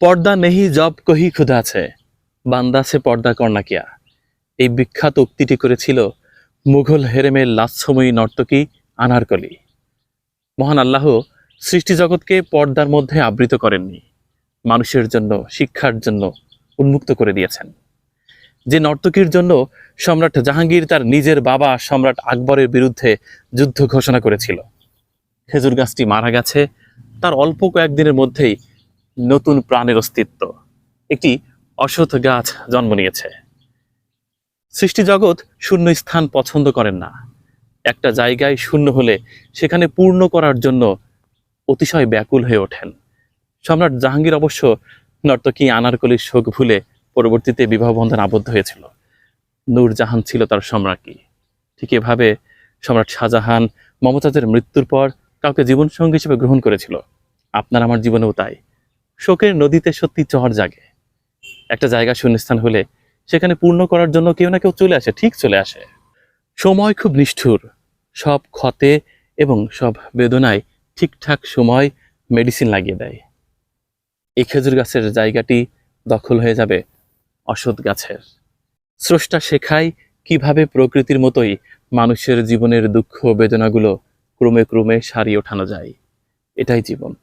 পর্দা নেহি জব কহি ক্ষুধা আছে, বান্দা সে পর্দা কর্ণা কিয়া। এই বিখ্যাত উক্তিটি করেছিল মুঘল হেরেমের লাচ্ছময়ী নর্তকী আনারকলি মহান আল্লাহ সৃষ্টি জগৎকে পর্দার মধ্যে আবৃত করেননি, মানুষের জন্য, শিক্ষার জন্য উন্মুক্ত করে দিয়েছেন। যে নর্তকীর জন্য সম্রাট জাহাঙ্গীর তার নিজের বাবা সম্রাট আকবরের বিরুদ্ধে যুদ্ধ ঘোষণা করেছিল। খেজুর গাছটি মারা গেছে, তার অল্প কয়েকদিনের মধ্যেই নতুন প্রাণের অস্তিত্ব। একটি অসৎ গাছ জন্ম নিয়েছে। সৃষ্টি জগৎ শূন্য স্থান পছন্দ করেন না। একটা জায়গায় শূন্য হলে সেখানে পূর্ণ করার জন্য অতিশয় ব্যাকুল হয়ে ওঠেন। সম্রাট জাহাঙ্গীর অবশ্য নর্তকী আনারকলির শোক ভুলে পরবর্তীতে বিবাহ বন্ধন আবদ্ধ হয়েছিল। নূরজাহান ছিল তার সম্রাজ্ঞী। ঠিক এভাবে সম্রাট শাহজাহান মমতাজের মৃত্যুর পর কাউকে জীবনসঙ্গী হিসেবে গ্রহণ করেছিল। আপনার আমার জীবনেও তাই। শোকের নদীতে সত্যি চর জাগে। একটা জায়গা শূন্যস্থান হলে সেখানে পূর্ণ করার জন্য কেউ না কেউ চলে আসে, ঠিক চলে আসে। সময় খুব নিষ্ঠুর। সব ক্ষতে এবং সব বেদনায় ঠিকঠাক সময় মেডিসিন লাগিয়ে দেয়। এই খেজুর গাছের জায়গাটি দখল হয়ে যাবে অসৎ গাছের। স্রষ্টা শেখায় কীভাবে প্রকৃতির মতোই মানুষের জীবনের দুঃখ বেদনাগুলো ক্রমে ক্রমে সারিয়ে ওঠানো যায়। এটাই জীবন।